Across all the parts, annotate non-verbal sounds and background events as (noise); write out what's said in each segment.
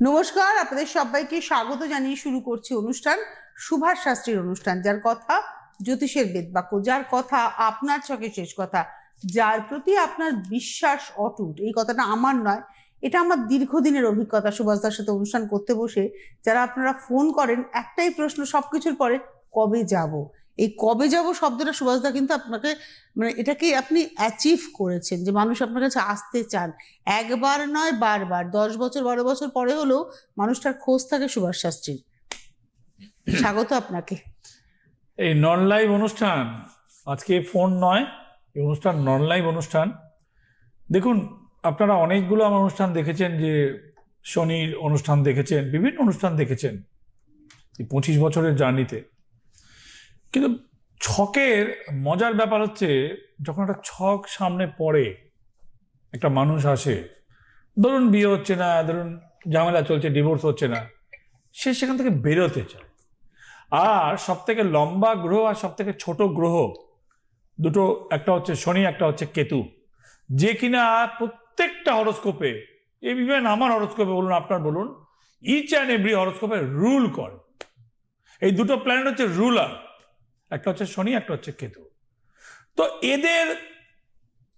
নমস্কার, আপনাদের সবাইকে স্বাগত জানিয়ে শুরু করছি অনুষ্ঠান, সুভাষ শাস্ত্রীর অনুষ্ঠান, যার কথা জ্যোতিষের বেদবাক্য যার কথা আপনার চোখে শেষ কথা, যার প্রতি আপনার বিশ্বাস অটুট। এই কথাটা আমার নয়, এটা আমার দীর্ঘদিনের অভিজ্ঞতা সুভাষদার সাথে অনুষ্ঠান করতে বসে, যারা আপনারা ফোন করেন, একটাই প্রশ্ন, সবকিছুর পরে কবে যাব? এই কবে যাব শব্দটা সুভাষদা কিন্তু আপনাকে মানে এটাকে আপনি অ্যাচিভ করেছেন যে মানুষ আপনার কাছে আসতে চান। একবার নয়, বারবার। দশ বছর, বারো বছর পরে হলেও মানুষটার খোঁজ থাকে সুভাষ শাস্ত্রীর। স্বাগত আপনাকে। এই নন লাইভ অনুষ্ঠান, আজকে ফোন নয়, এই অনুষ্ঠান নন লাইভ অনুষ্ঠান। দেখুন, আপনারা অনেকগুলো আমার অনুষ্ঠান দেখেছেন যে শনির অনুষ্ঠান দেখেছেন, বিভিন্ন অনুষ্ঠান দেখেছেন। এই পঁচিশ বছরের জার্নিতে কিন্তু ছকের মজার ব্যাপার হচ্ছে, যখন একটা ছক সামনে পড়ে, একটা মানুষ আসে, ধরুন বিয়ে হচ্ছে না, ধরুন ঝামেলা চলছে ডিভোর্স হচ্ছে না, সে সেখান থেকে বেরোতে চায়। আর সব থেকে লম্বা গ্রহ আর সব থেকে ছোট গ্রহ, দুটো, একটা হচ্ছে শনি, একটা হচ্ছে কেতু। যে কিনা প্রত্যেকটা হরস্কোপে ইভেন আমার হরস্কোপে বলুন, আপনার বলুন ইচ অ্যান্ড এভরি হরস্কোপে রুল করে। এই দুটো প্ল্যানেট হচ্ছে রুলার একটা হচ্ছে শনি, একটা হচ্ছে কেতু। তো এদের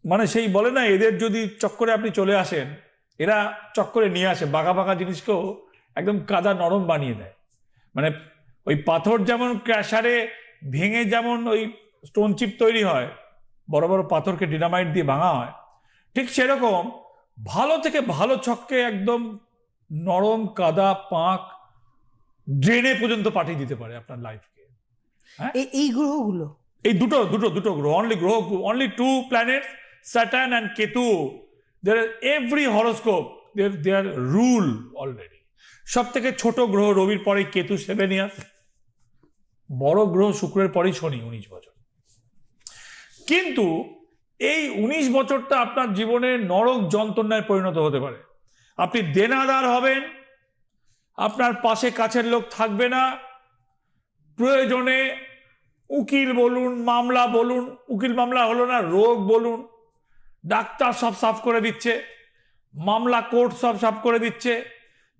মানে সেই বলে না, এদের যদি চক্করে আপনি চলে আসেন, এরা চক্করে নিয়ে আসে, বাঁকা বাঁকা জিনিসকেও একদম কাদা নরম বানিয়ে দেয়। মানে ওই পাথর যেমন ক্র্যাশারে ভেঙে যেমন ওই স্টোন চিপ তৈরি হয়, বড় বড় পাথরকে ডিনামাইট দিয়ে ভাঙা হয়, ঠিক সেরকম ভালো থেকে ভালো ছককে একদম নরম, কাদা, পাঁক ড্রেনে পর্যন্ত পাঠিয়ে দিতে পারে আপনার লাইফকে এই এই গ্রহগুলো। এই দুটো দুটো দুটো গ্রহ অনলি গ্রহ only two planets Saturn and Ketu there every horoscope দের দেয়ার রুল অলরেডি সব থেকে ছোট গ্রহ রবির পরে কেতু সেভেন ইয়ার্স বড় গ্রহ শুক্রের পরেই শনি উনিশ বছর। কিন্তু এই উনিশ বছরটা আপনার জীবনে নরক যন্ত্রণায় পরিণত হতে পারে। আপনি দেনাদার হবেন আপনার পাশে কাছের লোক থাকবে না প্রয়োজনে উকিল বলুন, মামলা বলুন, উকিল মামলা হলো না, রোগ বলুন। ডাক্তার সব সাফ করে দিচ্ছে, মামলা কোর্ট সব সাফ করে দিচ্ছে।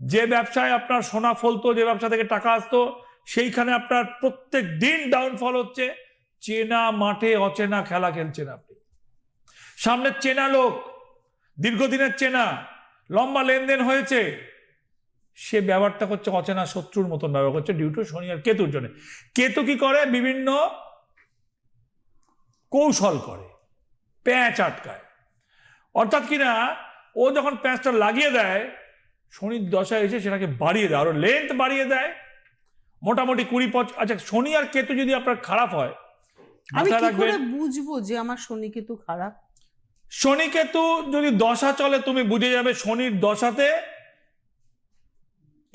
যে ব্যবসায় আপনার সোনা ফলতো, যে ব্যবসা থেকে টাকা আসতো, সেইখানে আপনার প্রত্যেক দিন ডাউনফল হচ্ছে। চেনা মাঠে অচেনা খেলা খেলছেন আপনি। সামনে চেনা লোক, দীর্ঘদিনের চেনা, লম্বা লেনদেন হয়েছে। সে ব্যবহারটা করছে অচেনা শত্রুর মতন ব্যবহার করছে ডিউ টু শনি আর কেতুর জন্য। কেতু কি করে? বিভিন্ন কৌশল করে প্যাঁচ আটকায়। অর্থাৎ কিনা ও যখন প্যাঁচটা লাগিয়ে দেয় শনির দশা এসে সেটাকে বাড়িয়ে দেয় আরও লেন্থ বাড়িয়ে দেয়। মোটামুটি কুড়ি পঁচ আচ্ছা শনি আর কেতু যদি আপনার খারাপ হয় আমি কি করে বুঝব যে আমার শনি কেতু খারাপ? শনি কেতু যদি দশা চলে তুমি বুঝে যাবে শনির দশাতে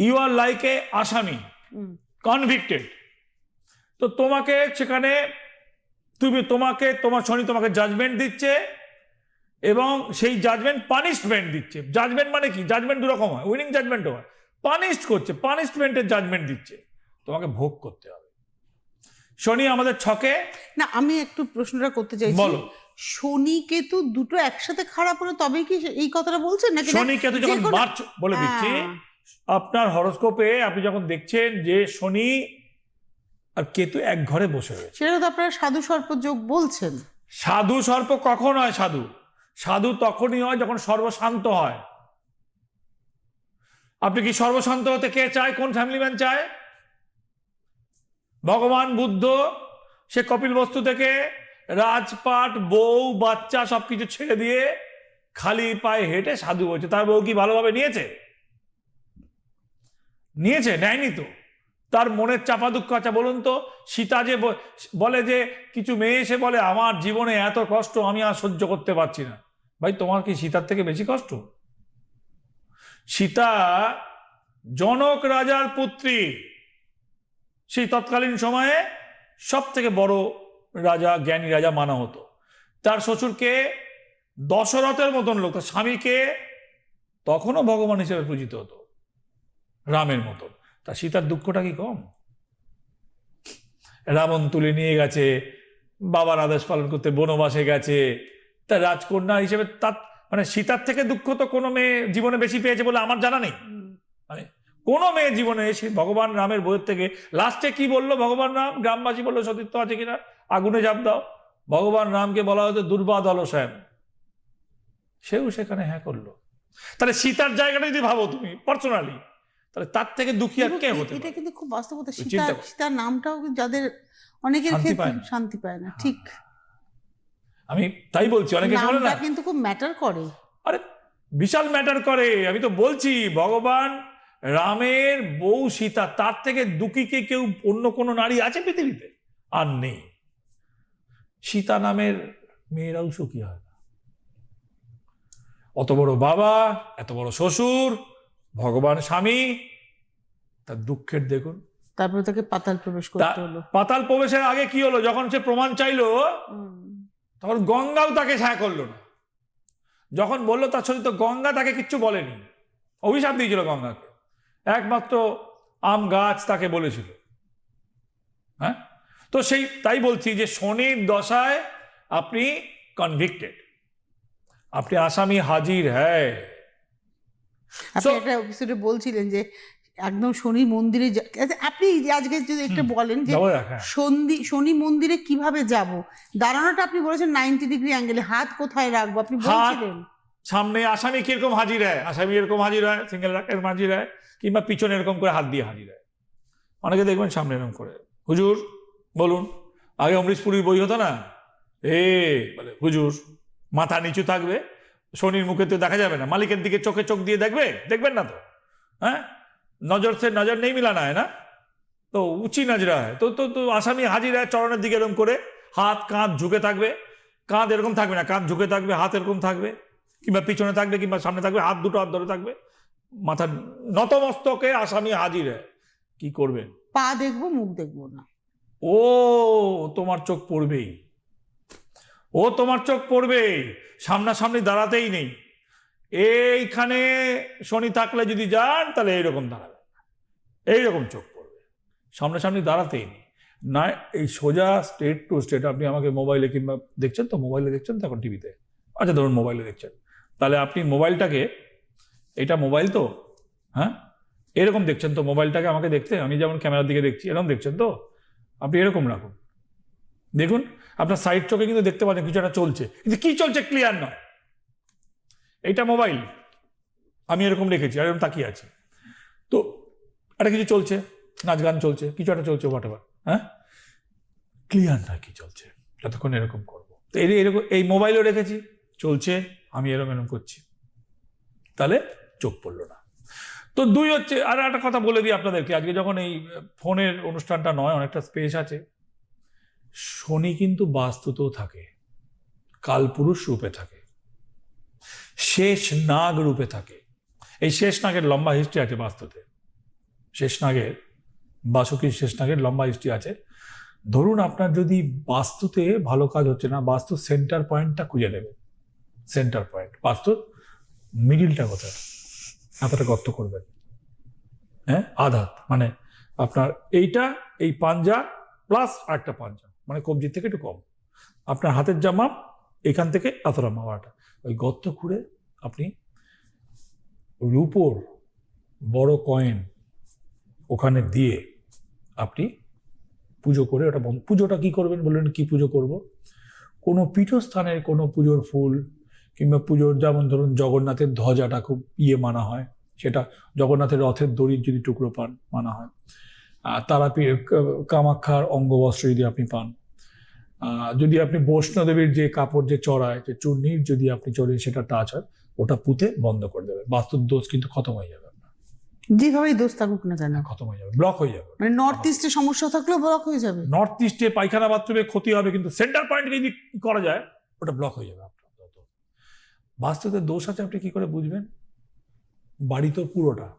ইউ আর লাইক এ আসামি কনভিক্টেড তো তোমাকে সেখানে তুমি তোমাকে তোমার শনি তোমাকে জাজমেন্ট দিচ্ছে এবং সেই জাজমেন্ট পানিশমেন্ট দিচ্ছে। জাজমেন্ট মানে কি? জাজমেন্ট দু রকম হয় উইনিং জাজমেন্টও হয়। পানিশড করছে পানিশমেন্টের জাজমেন্ট দিচ্ছে। তোমাকে ভোগ করতে হবে। শনি আমাদের ছকে। না আমি একটু প্রশ্নটা করতে চাইছি। বলো। শনি কেতু দুটো একসাথে খারাপ হলে তবেই কি এই কথাটা বলছেন নাকি? শনি কেতু যখন মার্চ বলে দিচ্ছি। হ্যাঁ। আপনার হরস্কোপে আপনি যখন দেখছেন যে শনি আর কেতু এক ঘরে বসে রয়েছে। সেটা তো আপনারা সাধু সর্প যোগ বলছেন। সাধু সর্প কখন হয় সাধু? সাধু তখনই হয় যখন সর্বশান্ত হয়। আপনি কি সর্বশান্ত হতে কে চায়? কোন ফ্যামিলি ম্যান চায়? ভগবান বুদ্ধ সে কপিল বস্তু থেকে রাজপাট বউ বাচ্চা সবকিছু ছেড়ে দিয়ে খালি পায়ে হেঁটে সাধু হয়েছে। তার বউ কি ভালোভাবে নিয়েছে? নিয়েছে, নেয়নি তো। তার মনের চাপা দুঃখ আছে, বলুন তো। সীতা যে বলে যে কিছু মেয়ে এসে বলে, আমার জীবনে এত কষ্ট, আমি আর সহ্য করতে পারছি না। ভাই, তোমার কি সীতার থেকে বেশি কষ্ট? সীতা জনক রাজার পুত্রী। সেই তৎকালীন সময়ে সব থেকে বড় রাজা, জ্ঞানী রাজা মানা হতো। তার শ্বশুরকে দশরথের মতন লোক, তার স্বামীকে তখনও ভগবান হিসেবে পূজিত হতো। রামের মতো। তা সীতার দুঃখটা কি কম? রাবণ তুলে নিয়ে গেছে বাবার আদেশ পালন করতে বনবাসে গেছে। তা রাজকন্যা হিসেবে তার মানে সীতার থেকে দুঃখ তো কোনো মেয়ে জীবনে বেশি পেয়েছে বলে আমার জানা নেই। মানে কোনো মেয়ে জীবনে এসে ভগবান রামের বইয়ের থেকে লাস্টে কি বলল? ভগবান রাম গ্রামবাসী বলল সতীর্থ আছে কিনা? আগুনে জাপ দাও। ভগবান রামকে বলা হতো দুর্বাদ অলসায়ন সেও সেখানে হ্যাঁ করল। তাহলে সীতার জায়গাটা যদি ভাবো তুমি পার্সোনালি তাহলে তার থেকে দুঃখী আর কে হতে এটা কিন্তু খুব বাস্তবতা। সীতা সীতার নামটাও যাদের অনেকের ক্ষেত্রে। শান্তি পায় না হ্যাঁ। ঠিক। আমি তাই বলছি অনেকে বলে না। কিন্তু খুব ম্যাটার করে। আরে বিশাল ম্যাটার করে। আমি তো বলছি ভগবান রামের বউ সীতা তার থেকে দুঃখী কে কেউ অন্য কোনো নারী আছে পৃথিবীতে? আর নেই। সীতা নামের মেয়েরাও সুখী হয় না? অত বড় বাবা এত বড় শ্বশুর ভগবান স্বামী তার দুঃখের দেখুন। তারপরে তাকে পাতাল প্রবেশ করতে হলো। পাতাল প্রবেশের আগে কি হলো? যখন সে প্রমাণ চাইলো তখন গঙ্গাও তাকে ছায়া করল না। যখন বলল তার সত্যি তো গঙ্গা তাকে কিচ্ছু বলেনি অভিশাপ দিয়েছিল গঙ্গাকে। একমাত্র আম গাছ তাকে বলেছিল। হ্যাঁ? তো সেই তাই বলছি যে শনির দশায় আপনি কনভিক্টেড আপনি আসামি হাজির হ্যায় আপনি একটা এপিসোডে বলছিলেন যে একদম শনি মন্দিরে আচ্ছা, আপনি আজকে যদি একটু বলেন যে হ্যাঁ। সন্ধি শনি মন্দিরে কীভাবে যাব? দাঁড়ানোটা আপনি বলেছেন নাইনটি ডিগ্রি অ্যাঙ্গেলে হাত কোথায় রাখব? আপনি বলছিলেন। সামনে আসামি কীরকম হাজির হয়? আসামি এরকম হাজির হয় সিঙ্গেল এরকম হাজির হয় কিংবা পিছনে এরকম করে হাত দিয়ে হাজির হয়। অনেকে দেখবেন সামনে এরকম করে। হুজুর বলুন আগে অমৃতপুরীর বই হতো না? এ বলে হুজুর মাথা নিচু থাকবে শনির মুখে তো দেখা যাবে না। মালিকের দিকে চোখে চোখ দিয়ে দেখবে? দেখবেন না তো? হ্যাঁ? নজর সে নজর নেই মিলানা হয় না? তো উঁচি নজরা হয়। তো তো তো আসামি হাজির হয় চরণের দিকে এরকম করে। হাত কাঁধ ঝুঁকে থাকবে। কাঁধ এরকম থাকবে না। কাঁধ ঝুঁকে থাকবে হাত এরকম থাকবে। কিংবা পিছনে থাকবে কিংবা সামনে থাকবে হাত দুটো হাত ধরে থাকবে। মাথা নতমস্তকে আসামি হাজির হয়। কি করবেন? পা দেখব মুখ দেখব না। ও তোমার চোখ পড়বেই। ও তোমার চোখ পড়বেই সামনাসামনি দাঁড়াতেই নেই। এইখানে শনি থাকলে যদি যান, তাহলে এইরকম দাঁড়াবে। এইরকম চোখ পড়বে, সামনাসামনি দাঁড়াতেই নেই। না, এই সোজা স্টেট টু স্টেট, আপনি আমাকে মোবাইলে কিংবা দেখছেন তো? মোবাইলে দেখছেন তো এখন টিভিতে? আচ্ছা ধরুন মোবাইলে দেখছেন। তাহলে আপনি মোবাইলটাকে, এটা মোবাইল তো? হ্যাঁ? এরকম দেখছেন তো? মোবাইলটাকে আমাকে দেখতে? আমি যেমন ক্যামেরার দিকে দেখছি, এরকম দেখছেন তো? আপনি এরকম রাখুন। দেখুন, আপনার সাইড চোখে কিন্তু দেখতে পাচ্ছেন কিছু একটা চলছে। কিন্তু কি চলছে ক্লিয়ার নয়। এইটা মোবাইল আমি এরকম রেখেছি আর এরকম তাকিয়ে আছি। তো, একটা কিছু চলছে, নাচ গান চলছে, কিছু একটা চলছে হোয়াট হ্যাঁ? ক্লিয়ার নয় কি চলছে, যতক্ষণ এরকম করব। তো এই এরকম, এই মোবাইলও রেখেছি, চলছে, আমি এরকম এরকম করছি। তাহলে চোখ পড়ল না। তো দুই হচ্ছে, আর একটা কথা বলে দিই আপনাদেরকে, আজকে যখন এই ফোনের অনুষ্ঠানটা নয়, অনেকটা স্পেস আছে। শনি কিন্তু বাস্তুতেও থাকে, কালপুরুষ রূপে থাকে, শেষ নাগ রূপে থাকে। এই শেষ নাগের লম্বা হিস্ট্রি আছে বাস্তুতে। শেষ নাগের, বাসুকির শেষ নাগের লম্বা হিস্ট্রি আছে। ধরুন আপনার যদি বাস্তুতে ভালো কাজ হচ্ছে না, বাস্তু সেন্টার পয়েন্টটা খুঁজে নেবে। সেন্টার পয়েন্ট বাস্তুর মিডিলটা কোথায়? এতটা গর্ত করবেন। হ্যাঁ আধাত মানে আপনার এইটা, এই পাঞ্জা প্লাস আরেকটা পাঞ্জা। মানে কবজির থেকে একটু কম। আপনার হাতের জামা, এখান থেকে এতটা মাওয়াটা। ওই গর্ত খুঁড়ে আপনি রূপোর বড় কয়েন ওখানে দিয়ে আপনি পুজো করে ওটা বন্ধ। পুজোটা কি করবেন বললেন কি পুজো করব? কোনো পীঠস্থানের কোনো পুজোর ফুল কিংবা পুজোর যেমন ধরুন জগন্নাথের ধ্বজাটা খুব ইয়ে মানা হয়, সেটা জগন্নাথের রথের দড়ির যদি টুকরো পান, মানা হয়। আর তারাপীঠ কামাক্ষার অঙ্গবস্ত্র যদি আপনি পান। যদি আপনি বৈষ্ণদেবীর যে কাপড় যে চড়ায় যে চূর্ণির যদি আপনি চড়েন সেটা টাচ হয় ওটা পুঁতে বন্ধ করে দেবে বাস্তুর দোষ কিন্তু খতম হয়ে যাবে যেভাবেই দোষ থাকুক না কেন? খতম হয়ে যাবে ব্লক হয়ে যাবে। মানে নর্থ ইস্টে সমস্যা থাকলেও ব্লক হয়ে যাবে। নর্থ ইস্টে পায়খানা বাথরুমে ক্ষতি হবে কিন্তু সেন্টার পয়েন্ট যদি করা যায় ওটা ব্লক হয়ে যাবে আপনার তত। বাস্তুতে দোষ আছে আপনি কি করে বুঝবেন? বাড়ি তো পুরোটা।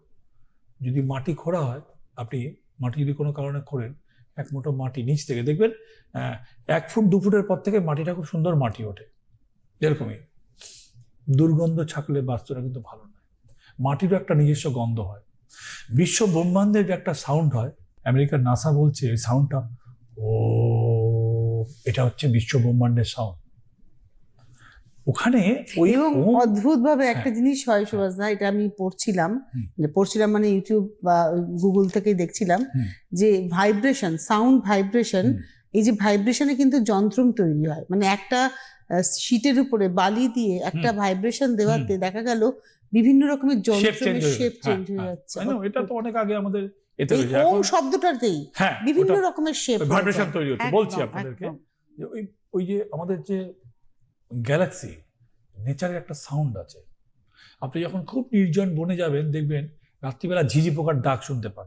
যদি মাটি খোঁড়া হয় আপনি মাটি যদি কোনো কারণে খোঁড়েন এক মুঠো মাটি নিচ থেকে, দেখবেন এক ফুট, দু ফুটের পর থেকে মাটিটা খুব সুন্দর মাটি ওঠে। এরকমই। দুর্গন্ধ ছাকলে বাস্তুটা কিন্তু ভালো নয়। মাটিরও একটা নিজস্ব গন্ধ হয়। বিশ্ব ব্রহ্মাণ্ডের যে একটা সাউন্ড হয়, আমেরিকার নাসা বলছে এই সাউন্ডটা ও এটা হচ্ছে বিশ্ব ব্রহ্মাণ্ডের সাউন্ড ওখানে ওই অদ্ভুত ভাবে একটা হ্যাঁ। জিনিস হয় সুভাষ দা এটা আমি পড়ছিলাম। পড়ছিলাম মানে ইউটিউব বা গুগল থেকেই দেখছিলাম যে ভাইব্রেশন সাউন্ড ভাইব্রেশন এই যে ভাইব্রেশনে কিন্তু যন্ত্রম তৈরি হয়। মানে একটা শীটের উপরে বালি দিয়ে একটা ভাইব্রেশন দেওয়াতে দেখা গেল বিভিন্ন রকমের যন্ত্রের শেপ চেঞ্জ হ্যাঁ, হয়ে হ্যাঁ। যাচ্ছে। এটা তো অনেক আগে আমাদের এতে ওম শব্দটাতেই হ্যাঁ বিভিন্ন রকমের শেপ ভাইব্রেশন তৈরি হচ্ছে। বলছি আপনাদেরকে ওই ওই যে আমাদের যে গ্যালাক্সি নেচারের একটা সাউন্ড আছে। আপনি যখন খুব নির্জন বনে যাবেন, দেখবেন রাত্রিবেলা ঝিঝি পোকার ডাক শুনতে পান।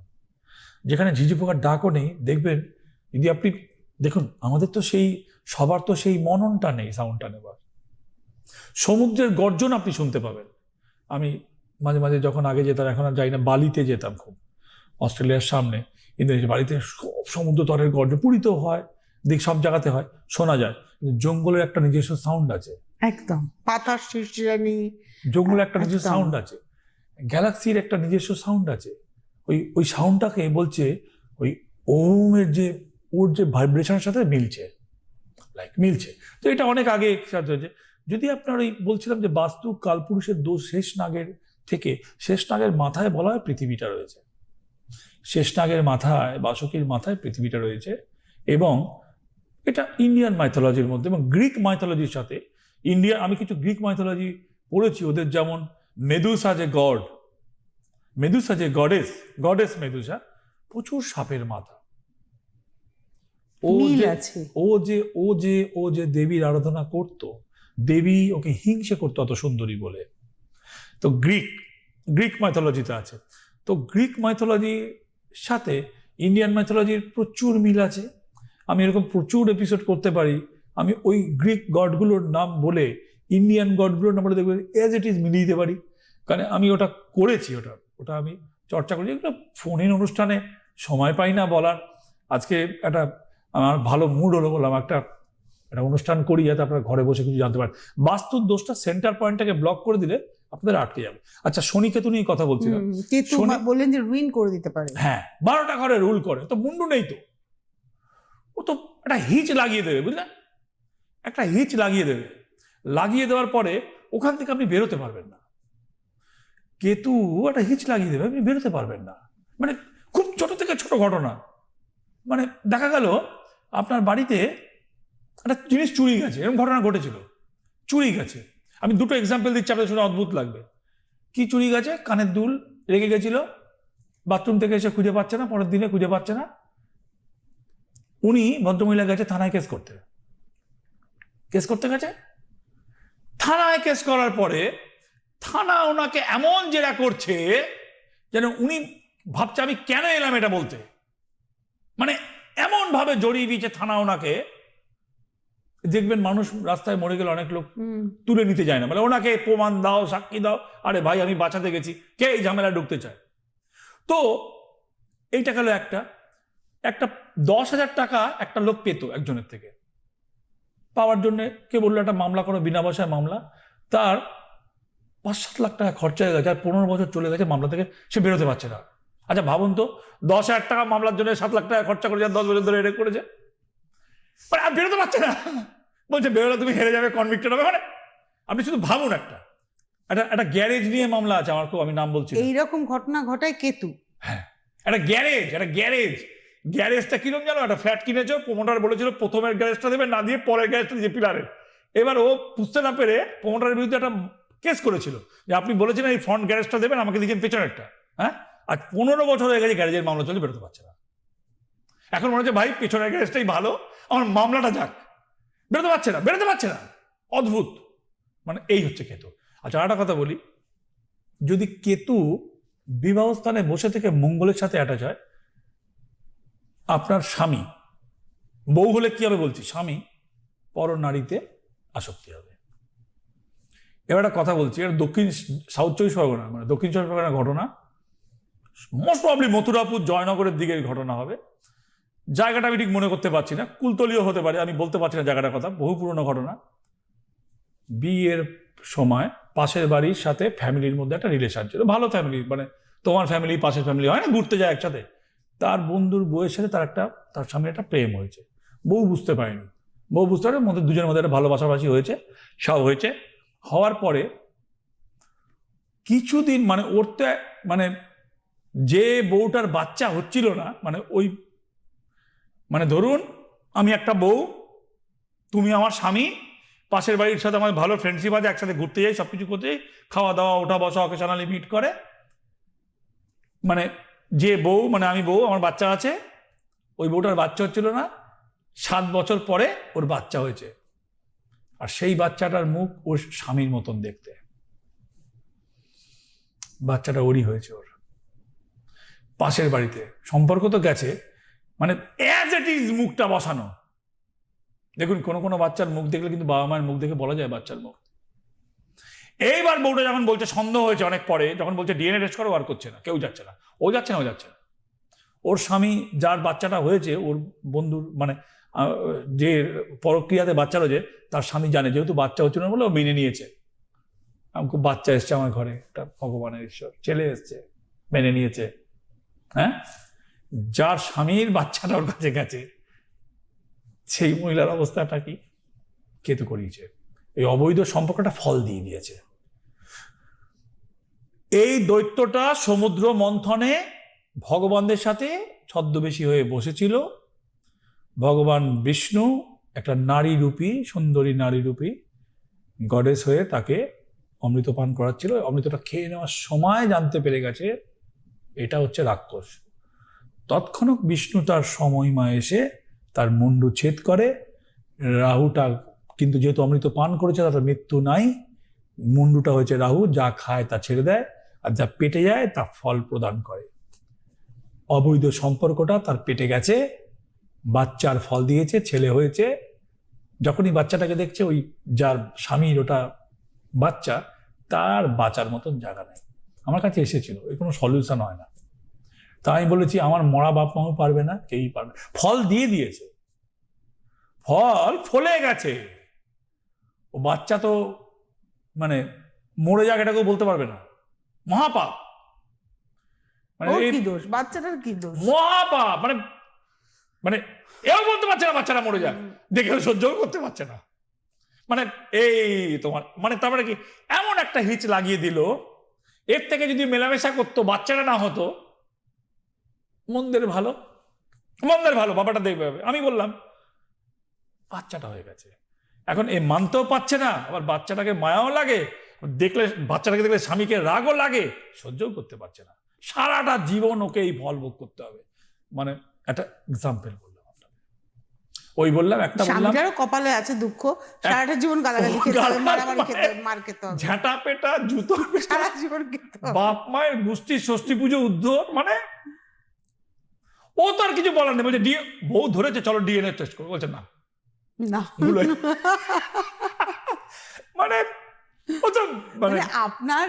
যেখানে ঝিঝি পোকার ডাকও নেই, দেখবেন যদি আপনি, দেখুন, আমাদের তো সেই, সবার তো সেই মননটা নেই সাউন্ডটা নেবার। সমুদ্রের গর্জন আপনি শুনতে পাবেন। আমি মাঝে মাঝে যখন আগে যেতাম, এখন আর যাই না, বালিতে যেতাম খুব। অস্ট্রেলিয়ার সামনে ইন্দোনেশিয়া বাড়িতে সমুদ্র তরের গর্জন, পুরীতেও হয় দিক সব জায়গাতে হয় শোনা যায়। জঙ্গলের একটা নিজস্ব সাউন্ড আছে। একদম। পাতার শিরশিরানি জঙ্গলের একটা নিজস্ব সাউন্ড আছে। গ্যালাক্সির একটা নিজস্ব সাউন্ড আছে। ওই ওই সাউন্ডটাকে বলছে ওই ওমের যে ওর যে ভাইব্রেশনের সাথে মিলছে। লাইক মিলছে। তো এটা অনেক আগে সাহায্য হয়েছে। যদি আপনার ওই বলছিলাম যে বাস্তু কালপুরুষের দোষ শেষ নাগের থেকে শেষ নাগের মাথায় বলা হয় পৃথিবীটা রয়েছে। শেষ নাগের মাথায় বাসকির মাথায় পৃথিবীটা রয়েছে। এবং এটা ইন্ডিয়ান মাইথোলজির মধ্যে এবং গ্রিক মাইথোলজির সাথে ইন্ডিয়া আমি কিছু গ্রিক মাইথোলজি পড়েছি ওদের যেমন মেদুসা যে গড মেদুসা যে গডেস গডেস মেদুসা প্রচুর সাপের মাথা। ও যে ও যে ও যে ও যে দেবীর আরাধনা করত দেবী ওকে হিংসে করতো অত সুন্দরী বলে। তো গ্রিক গ্রিক মাইথোলজিতে আছে। তো গ্রিক মাইথোলজির সাথে ইন্ডিয়ান মাইথোলজির প্রচুর মিল আছে। আমি এরকম প্রচুর এপিসোড করতে পারি। আমি ওই গ্রিক গডগুলোর নাম বলে ইন্ডিয়ান গডগুলোর নাম বলে দেখব এজ ইট ইজ মিলিয়ে দিতে পারি। কারণ আমি ওটা করেছি ওটা। ওটা আমি চর্চা করেছি এগুলো ফোনের অনুষ্ঠানে সময় পাই না বলার। আজকে একটা আমার ভালো মুড হলো বললাম একটা একটা অনুষ্ঠান করি যাতে আপনারা ঘরে বসে কিছু জানতে পারেন। বাস্তুর দোষটা সেন্টার পয়েন্টটাকে ব্লক করে দিলে আপনাদের আটকে যাবে। আচ্ছা শনি কেতু নিয়ে কথা বলছিলাম। বললেন যে রুইন করে দিতে পারে। হ্যাঁ বারোটা ঘরে রুল করে। তো মুন্ডু নেই তো। ও তো একটা হিচ লাগিয়ে দেবে বুঝলেন একটা হিচ লাগিয়ে দেবে। লাগিয়ে দেওয়ার পরে ওখান থেকে আপনি বেরোতে পারবেন না। কেতু একটা হিচ লাগিয়ে দেবে, আপনি বেরোতে পারবেন না। মানে খুব ছোট থেকে ছোট ঘটনা। মানে দেখা গেল, আপনার বাড়িতে একটা জিনিস চুরি গেছে, এরকম ঘটনা ঘটেছিল। চুরি গেছে। আমি দুটো এক্সাম্পল দিচ্ছি, আপনাদের শুনে অদ্ভুত লাগবে। কি চুরি গেছে? কানের দুল রেগে গেছিল, বাথরুম থেকে এসে খুঁজে পাচ্ছে না, পরের দিনে খুঁজে পাচ্ছে না। উনি ভদ্রমহিলা গেছে থানায় কেস করতে। কেস করতে গেছে? থানায় কেস করার পরে থানা ওনাকে এমন জেরা করছে যেন উনি ভাবছে আমি কেন এলাম এটা বলতে? মানে এমন ভাবে জড়িয়ে দিয়েছে থানা ওনাকে। দেখবেন মানুষ রাস্তায় মরে গেলে অনেক লোক তুলে নিতে যায় না। মানে ওনাকে প্রমাণ দাও সাক্ষী দাও। আরে ভাই আমি বাঁচাতে গেছি। কে এই ঝামেলা ঢুকতে চায়? তো এইটা গেল একটা। একটা দশ হাজার টাকা একটা লোক পেত একজনের থেকে। পাওয়ার জন্য কে বলল একটা মামলা করো বিনা পয়সায় মামলা। তার পাঁচ সাত লাখ টাকা খরচা হয়ে গেছে আর পনেরো বছর চলে গেছে মামলা থেকে সে বেরোতে পারছে না। আচ্ছা ভাবুন তো দশ হাজার টাকা মামলার জন্য সাত লাখ টাকা খরচা করেছে দশ বছর ধরে এটা করেছে। মানে আর বেরোতে পারছে না। বলছে বেরোলে তুমি হেরে যাবে কনভিক্টেড হবে। মানে আপনি শুধু ভাবুন একটা। একটা একটা গ্যারেজ নিয়ে মামলা আছে আমার খুব আমি নাম বলছি। এইরকম ঘটনা ঘটায় কেতু হ্যাঁ একটা গ্যারেজ একটা গ্যারেজ। গ্যারেজটা কীরকম জানো? একটা ফ্ল্যাট কিনেছো প্রমোটার বলেছিল, প্রথমের গ্যারেজটা দেবে, না দিয়ে পরের গ্যারেজটা দিয়ে পিলারের এবার ও বুঝতে না পেরে প্রমোটারের বিরুদ্ধে একটা কেস করেছিল, যে আপনি বলেছিলেন এই ফ্রন্ট গ্যারেজটা দেবেন, আমাকে দিয়েছেন পেছনেরটা হ্যাঁ? আর পনেরো বছর হয়ে গেছে গ্যারেজের মামলা চলে বেরোতে পারছে না। এখন মনে হচ্ছে, ভাই, পেছনের গ্যারেজটাই ভালো, আমার মামলাটা যাক। বেরোতে পারছে না, বেরোতে পারছে না। অদ্ভুত। মানে এই হচ্ছে কেতু। আচ্ছা আর একটা কথা বলি। যদি কেতু বিবাহস্থানে বসে থেকে মঙ্গলের সাথে অ্যাটাচ হয় আপনার স্বামী। বউ হলে কি হবে বলছি? স্বামী, পর নারীতে আসক্তি হবে। এবার একটা কথা বলছি, এটা দক্ষিণ সাউথ চব্বিশ পরগনা মানে দক্ষিণ চব্বিশ পরগনার ঘটনা। মোস্ট প্রবলি মথুরাপুর জয়নগরের দিকের ঘটনা হবে। জায়গাটা আমি ঠিক মনে করতে পারছি না, কুলতলিও হতে পারে, আমি বলতে পারছি না জায়গাটার কথা, বহু পুরনো ঘটনা। বিয়ের সময় পাশের বাড়ির সাথে ফ্যামিলির মধ্যে একটা রিলেশন ছিল, ভালো ফ্যামিলি মানে তোমার ফ্যামিলি পাশের ফ্যামিলি হয় না, ঘুরতে যায় একসাথে। তার বন্ধুর বউয়ের সাথে তার একটা, তার সামনে একটা প্রেম হয়েছে। বউ বুঝতে পারেনি। বউ বুঝতে পারে মধ্যে দুজনের মধ্যে একটা ভালোবাসাবাসি হয়েছে সব হয়েছে। হওয়ার পরে কিছুদিন মানে ওর তো মানে যে বউটার বাচ্চা হচ্ছিল না মানে ওই মানে ধরুন আমি একটা বউ, তুমি আমার স্বামী, পাশের বাড়ির সাথে আমার ভালো ফ্রেন্ডশিপ আছে, একসাথে ঘুরতে যাই সব কিছু করতে যাই, খাওয়া দাওয়া ওঠা বসা অকেশনালি মিট করে। মানে যে বউ মানে আমি বউ, আমার বাচ্চা আছে, ওই বউটার বাচ্চা হচ্ছিল না, সাত বছর পরে ওর বাচ্চা হয়েছে। আর সেই বাচ্চাটার মুখ ওর স্বামীর মতন দেখতে। বাচ্চাটা ওরই হয়েছে ওর। পাশের বাড়িতে। সম্পর্ক তো গেছে মানে অ্যাজ ইট ইজ মুখটা বসানো। দেখুন, কোনো কোনো বাচ্চার মুখ দেখলে কিন্তু বাবা মায়ের মুখ দেখে বলা যায় বাচ্চার মুখ। এইবার বউটা যখন বলছে সন্দেহ হয়েছে অনেক পরে, যখন বলছে ডিএনএ টেস্ট করো আর করছে না, কেউ যাচ্ছে না। ও যাচ্ছে না, ও যাচ্ছে না। ওর স্বামী যার বাচ্চাটা হয়েছে, ওর বন্ধুর মানে যে পরক্রিয়াতে বাচ্চা রয়েছে, তার স্বামী জানে, যেহেতু বাচ্চা হচ্ছে না বলে ও মেনে নিয়েছে। আমাকে বাচ্চা এসছে আমার ঘরে, একটা ভগবানের ঈশ্বর, ছেলে এসছে, মেনে নিয়েছে। হ্যাঁ? যার স্বামীর বাচ্চাটা ওর কাছে গেছে, সেই মহিলার অবস্থাটা কি? কেতু করিয়েছে? এই অবৈধ সম্পর্কটা ফল দিয়ে দিয়েছে। এই দৈত্যটা সমুদ্র মন্থনে ভগবানদের সাথে ছদ্মবেশী হয়ে বসেছিল। ভগবান বিষ্ণু একটা নারী রূপী, সুন্দরী নারী রূপী, গডেস হয়ে তাকে অমৃত পান করাচ্ছিল। অমৃতটা খেয়ে নেওয়ার সময় জানতে পেরে গেছে, এটা হচ্ছে রাক্ষস। তৎক্ষণাৎ বিষ্ণু তার সময়মা এসে তার মুন্ডু ছেদ করে, রাহুটা কিন্তু যেহেতু অমৃত পান করেছে, তার মৃত্যু নাই, মুন্ডুটা হয়েছে রাহু, যা খায় তা ছেড়ে দেয়। আর যা পেটে যায় তা ফল প্রদান করে। অবৈধ সম্পর্কটা তার পেটে গেছে, বাচ্চার ফল দিয়েছে, ছেলে হয়েছে। যখনই বাচ্চাটাকে দেখছে, ওই যার স্বামীর ওটা বাচ্চা, তার বাঁচার মতন জায়গা নেই। আমার কাছে এসেছিল ওই কোনো সলিউশন হয় না। তা আমি বলেছি, আমার মরা বাপ মাও পারবে না, কেউই পারবে। ফল দিয়ে দিয়েছে। ফল ফলে গেছে। ও বাচ্চা তো মানে মরে যাক এটাকেও বলতে পারবে না। মহাপাপ। মানে কি দোষ? বাচ্চাটার কি দোষ? মহাপাপ মানে মানে এও বলতে পারছে না বাচ্চারা মরে যাক। দেখেও সহ্যও করতে পারছে না। মানে এই তোমার মানে তারপরে কি এমন একটা হিচ লাগিয়ে দিল এর থেকে যদি মেলামেশা করতো বাচ্চারা না হতো মন্দের ভালো মন্দের ভালো বাবাটা দেখবে আমি বললাম বাচ্চাটা হয়ে গেছে। এখন এ মানতেও পাচ্ছে না আবার বাচ্চাটাকে মায়াও লাগে দেখলে বাচ্চাটাকে দেখলে স্বামীকে রাগও লাগে সহ্যও করতে পারছে না। সারাটা জীবন ওকে এই ফল ভোগ করতে হবে। মানে একটা এক্সাম্পল বললাম আপনাকে ওই বললাম একটা বললাম কপালে আছে দুঃখ। সারাটা জীবন গালাগালি খেতে হবে মারামারি খেতে মার খেতে হবে। ঝাঁটা পেটা জুতো সারা জীবন খেতে বাপ মায়ের গোষ্ঠী ষষ্ঠী পুজো উদ্ধর মানে ও তো আর কিছু বলার নেই। বলছে ডিএ বউ ধরেছে চলো ডিএনএ টেস্ট করো। বলছে না। না। (laughs) মানে মানে মানে আপনার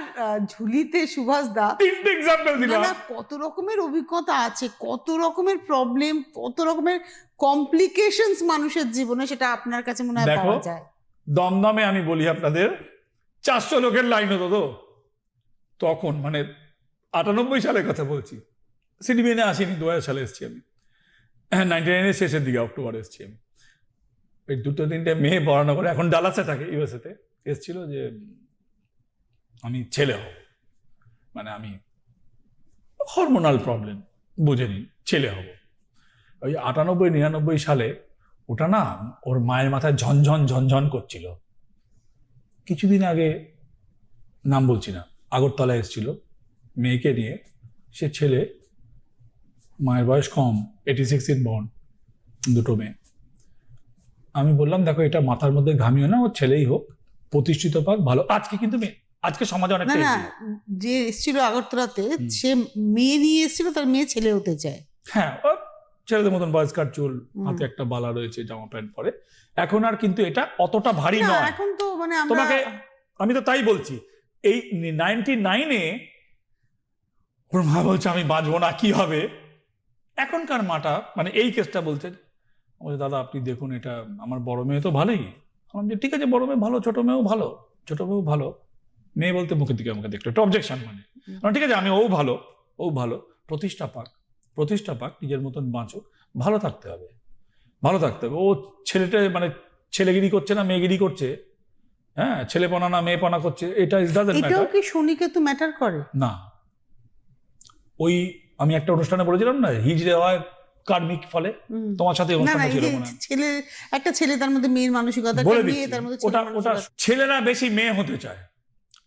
ঝুলিতে সুভাষ দা তিনটে এক্সাম্পল দিলাম কত রকমের অভিজ্ঞতা আছে কত রকমের প্রবলেম কত রকমের কমপ্লিকেশনস মানুষের জীবনে সেটা আপনার কাছে মনে হয় পাওয়া যায়। দমদমে আমি বলি আপনাদের চারশো লোকের লাইন হতো তো? তখন মানে আটানব্বই সালের কথা বলছি। সিডিবিএনে আসিনি দু হাজার সালে এসেছি আমি। হ্যাঁ নাইনটি নাইনের শেষের দিকে অক্টোবর এসেছি আমি। ওই দুটো তিনটে মেয়ে পড়ানো করে এখন ডালাসে থাকে ইউএসএতে এসেছিল যে আমি ছেলে হব। মানে আমি হরমোনাল প্রবলেম বুঝে বুঝেনি ছেলে হব। ওই আটানব্বই নিরানব্বই সালে ওটা না ওর মায়ের মাথায় ঝনঝন ঝনঝন করছিল। কিছুদিন আগে নাম বলছি না আগরতলা এসেছিল। মেয়েকে নিয়ে সে ছেলে মায়ের বয়স কম এইটি সিক্স ইন বর্ন দুটো মেয়ে। আমি বললাম দেখো এটা মাথার মধ্যে ঘামিও না ও ছেলেই হোক। প্রতিষ্ঠিত পাক ভালো। আজকে কিন্তু আজকে সমাজে না অনেকটা না যে এসেছিল আগরতলাতে। সে মেয়ে নিয়ে এসেছিল তার মেয়ে ছেলে হতে চায়। হ্যাঁ ছেলেদের মতন বয়স্কার চুল হাতে একটা বালা রয়েছে জামা প্যান্ট পরে। এখন আর কিন্তু এটা অতটা ভারী নয়। এখন তো মানে তোমাকে আমি তো তাই বলছি এই নাইনটি নাইনে ওর মা বলছে আমি বাঁচবো না কি হবে? এখনকার মাটা মানে এই কেসটা বলছে দাদা আপনি দেখুন এটা আমার বড় মেয়ে তো ভালোই। বলছি, ঠিক আছে বড় মেয়ে ভালো ছোট মেয়েও ভালো ছোট মেয়েও ভালো। মেয়ে বলতে মুখের দিকে আমাকে দেখল একটা অবজেকশন মানে। ঠিক আছে আমি ও ভালো ও ভালো প্রতিষ্ঠা পাক প্রতিষ্ঠা পাক নিজের মতন বাঁচো ভালো থাকতে হবে ভালো থাকতে হবে। ও ছেলেটা মানে ছেলেগিরি করছে না মেয়েগিরি করছে? হ্যাঁ ছেলেপনা না মেয়েপনা করছে এটা ইজ ডাজেন্ট এটাও ম্যাটার কি শনিকে তো ম্যাটার করে? না। ওই আমি একটা অনুষ্ঠানে বলেছিলাম না হিজড়ে হয় কার্মিক ফলে তোমার সাথে অনুষ্ঠান ছিল মনে। ছেলে একটা ছেলে তার মধ্যে মেয়ের মানসিকতা বলে মেয়ে তার মধ্যে ওটা ওটা ছেলেরা বেশি মেয়ে হতে চায়।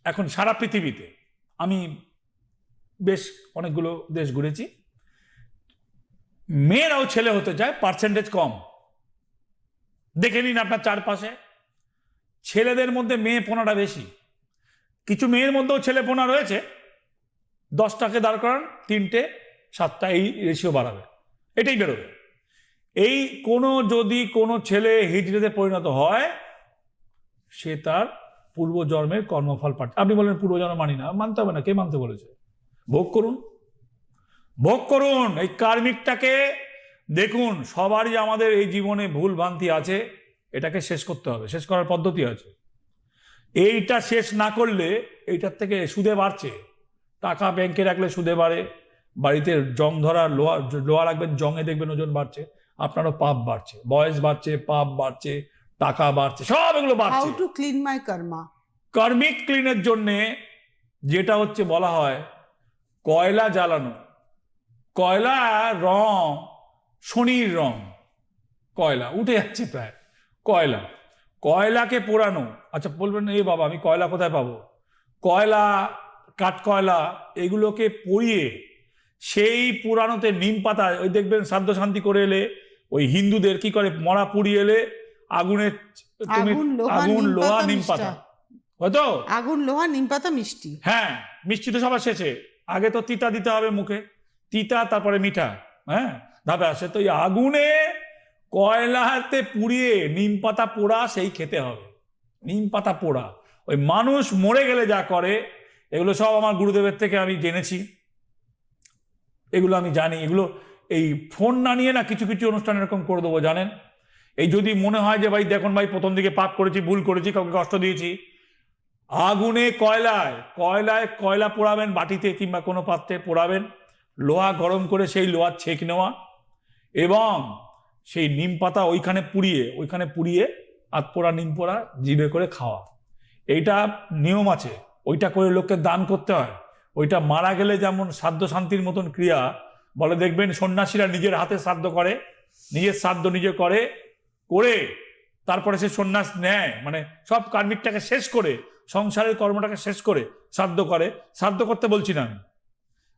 এখন সারা পৃথিবীতে আমি বেশ অনেকগুলো দেশ ঘুরেছি। মেয়েরাও ছেলে হতে চায় পার্সেন্টেজ কম। দেখে নিন আপনার চারপাশে। ছেলেদের মধ্যে মেয়ে পোনাটা বেশি। কিছু মেয়ের মধ্যেও ছেলে পোনা রয়েছে। দশটাকে দাঁড় করান তিনটে সাতটা এই রেশিও বাড়াবে। এটাই বেরোবে। এই কোনো যদি কোনো ছেলে হিজড়েতে পরিণত হয়, সে তার পূর্বজন্মের কর্মফল পাঠ আপনি বলেন পূর্বজন্ম মানি না, মানতে হবে না, কে মানতে বলেছে? ভোগ করুন। ভোগ করুন, এই কার্মিকটাকে দেখুন, সবারই আমাদের এই জীবনে ভুল ভ্রান্তি আছে, এটাকে শেষ করতে হবে, শেষ করার পদ্ধতি আছে। এইটা শেষ না করলে এইটার থেকে সুদে বাড়ছে। টাকা ব্যাংকে রাখলে সুদে বাড়ে বাড়িতে জং ধরা লোহা লোহা রাখবেন জংয়ে দেখবেন ওজন বাড়ছে আপনারও পাপ বাড়ছে বয়স বাড়ছে পাপ বাড়ছে টাকা বাড়ছে সব এগুলো হাউ বাড়ছে two clean my karma karmic ক্লিনের জন্যে যেটা হচ্ছে বলা হয় কয়লা জ্বালানো। কয়লা রং শনির রং কয়লা উঠে যাচ্ছে প্রায় কয়লা। কয়লাকে পোড়ানো আচ্ছা বলবেন এই বাবা আমি কয়লা কোথায় পাবো? কয়লা কাঠ কয়লা এগুলোকে পুড়িয়ে সেই পুরানোতে নিম পাতা ওই দেখবেন শ্রাদ্ধ শান্তি করে এলে ওই হিন্দুদের কি করে মরা পুড়িয়ে এলে আগুনের তুমি আগুন লোহা নিম পাতা হয়তো? আগুন লোহা নিম পাতা মিষ্টি। হ্যাঁ মিষ্টি তো সবার শেষে। আগে তো তিতা দিতে হবে মুখে। তিতা তারপরে মিঠা। হ্যাঁ? ধাপে আসে। তো এই আগুনে কয়লাতে পুড়িয়ে নিম পাতা পোড়া সেই খেতে হবে। নিম পাতা পোড়া। ওই মানুষ মরে গেলে যা করে এগুলো সব আমার গুরুদেবের থেকে আমি জেনেছি। এগুলো আমি জানি। এগুলো এই ফোন না নিয়ে না কিছু কিছু অনুষ্ঠান এরকম করে দেবো, জানেন? এই যদি মনে হয় যে, ভাই, দেখুন ভাই, প্রথম দিকে পাপ করেছি, ভুল করেছি, কাউকে কষ্ট দিয়েছি। আগুনে কয়লায় কয়লায় কয়লা পোড়াবেন, বাটিতে কিংবা কোনো পাত্রে পোড়াবেন, লোহা গরম করে সেই লোহার ছেঁক নেওয়া এবং সেই নিম পাতা ওইখানে পুড়িয়ে ওইখানে পুড়িয়ে আত পোড়া, নিম পোড়া, জিভে করে খাওয়া। এইটা নিয়ম আছে। ওইটা করে লোককে দান করতে হয়। ওইটা মারা গেলে যেমন শ্রাদ্ধ শান্তির মতন ক্রিয়া, বলে দেখবেন সন্ন্যাসীরা নিজের হাতে শ্রাদ্ধ করে, নিজের শ্রাদ্ধ নিজে করে করে তারপরে সে সন্ন্যাস নেয় মানে সব কার্মিকটাকে শেষ করে, সংসারের কর্মটাকে শেষ করে শ্রাদ্ধ করে। শ্রাদ্ধ করতে বলছি না আমি।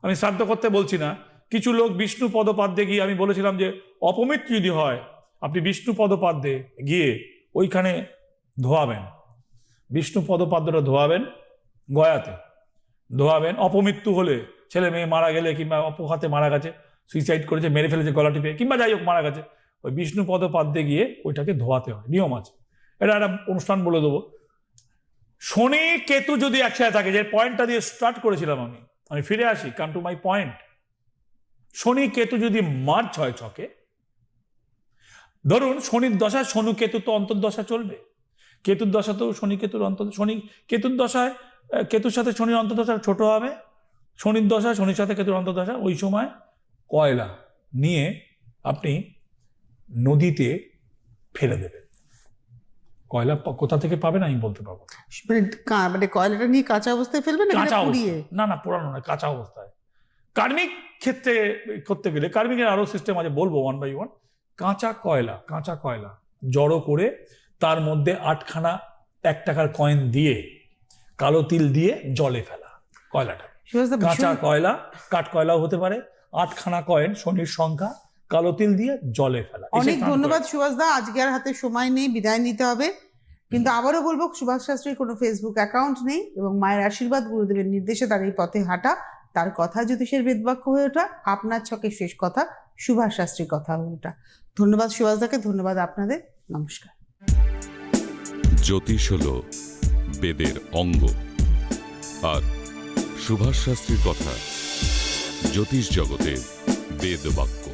আমি শ্রাদ্ধ করতে বলছি না। কিছু লোক বিষ্ণু পদপাদ্যে গিয়ে আমি বলেছিলাম যে, অপমৃত্যু যদি হয়, আপনি বিষ্ণু পদপাদ্যে গিয়ে ওইখানে ধোয়াবেন। বিষ্ণু পদপাদ্যটা ধোয়াবেন গয়াতে। ধোয়াবেন অপমৃত্যু হলে ছেলে মেয়ে মারা গেলে কিংবা অপঘাতে মারা গেছে সুইসাইড করেছে, মেরে ফেলেছে, গলা টিপে, কিংবা যাই হোক মারা গেছে, ওই বিষ্ণু পদপাদ্যে গিয়ে ওইটাকে ধোয়াতে হয়। নিয়ম আছে। এটা একটা অনুষ্ঠান বলে দেবো। শনি কেতু যদি একসাথে থাকে, যে পয়েন্টটা দিয়ে স্টার্ট করেছিলাম আমি আমি ফিরে আসি come to my point Shani Ketu যদি মার্চ হয় ছকে, ধরুন শনির দশায় শনু কেতু তো অন্তর্দশা চলবে। কেতুর দশাতেও শনি কেতুর অন্তর, শনি কেতুর দশায় কেতুর সাথে শনির অন্তর্দশা ছোট হবে শনির দশা শনির সাথে কেতুর অন্তর্দশা ওই সময় কয়লা নিয়ে আপনি নদীতে ফেলে দেবেন। কয়লা কোথা থেকে পাবেন আমি বলতে পারব। মানে মানে কয়লাটা নিয়ে কাঁচা অবস্থায় ফেলবেন না কাঁচা পুড়িয়ে? না না পোড়ানো না কাঁচা অবস্থায়। কার্মিক ক্ষেত্রে করতে গেলে কার্মিকের আরও সিস্টেম আছে বলব ওয়ান বাই ওয়ান কাঁচা কয়লা কাঁচা কয়লা জড়ো করে তার মধ্যে আটখানা এক টাকার কয়েন দিয়ে কালো তিল দিয়ে জলে ফেলা কয়লাটা। কাঁচা কয়লা কাঠ কয়লাও হতে পারে আটখানা কয়েন শনির সংখ্যা কালো তিল দিয়ে জলে ফেলা। অনেক। ধন্যবাদ সুভাষদা আজকে আর হাতে সময় নেই বিদায় নিতে হবে। কিন্তু আবারও বলব সুভাষ শাস্ত্রীর কোনো ফেসবুক অ্যাকাউন্ট নেই এবং মায়ের আশীর্বাদ গুরুদেবের নির্দেশে তার এই পথে হাঁটা তার কথা জ্যোতিষের বেদবাক্য হয়ে ওঠা আপনার ছকে শেষ কথা সুভাষ শাস্ত্রীর কথা হয়ে ওঠা। ধন্যবাদ সুভাষ দাকে ধন্যবাদ আপনাদের নমস্কার। জ্যোতিষ হল বেদের অঙ্গ। আর সুভাষ শাস্ত্রীর কথা জ্যোতিষ জগতে বেদ বাক্য